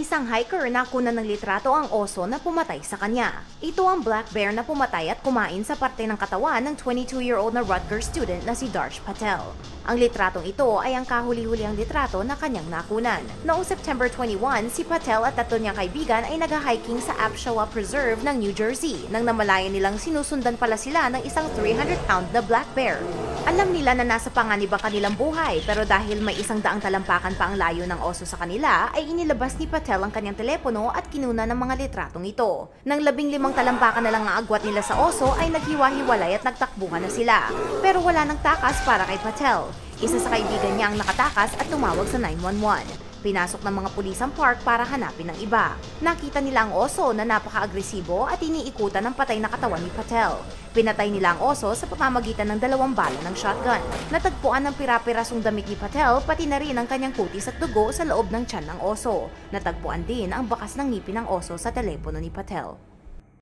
Isang hiker na kunan ng litrato ang oso na pumatay sa kanya. Ito ang black bear na pumatay at kumain sa parte ng katawan ng 22-year-old na Rutgers student na si Darsh Patel. Ang litratong ito ay ang kahuli-huliang litrato na kanyang nakunan. Noong September 21, si Patel at tatlo niyang kaibigan ay nag-hiking sa Apshawa Preserve ng New Jersey nang namalayan nilang sinusundan pala sila ng isang 300-pound na black bear. Alam nila na nasa panganib ang kanilang buhay pero dahil may isang daang talampakan pa ang layo ng oso sa kanila ay inilabas ni Patel ang kanyang telepono at kinuna ng mga litratong ito. Nang labing limang talampakan na lang ang agwat nila sa oso ay naghiwa-hiwalay at nagtakbuhan na sila. Pero wala nang takas para kay Patel. Isa sa kaibigan niya ang nakatakas at tumawag sa 911. Pinasok ng mga pulis ang park para hanapin ng iba. Nakita nila ang oso na napaka-agresibo at iniikutan ng patay na katawan ni Patel. Pinatay nila ang oso sa pamamagitan ng dalawang bala ng shotgun. Natagpuan ng pira-pirasong damit ni Patel pati na rin ang kanyang kutis at dugo sa loob ng tiyan ng oso. Natagpuan din ang bakas ng ngipin ng oso sa telepono ni Patel.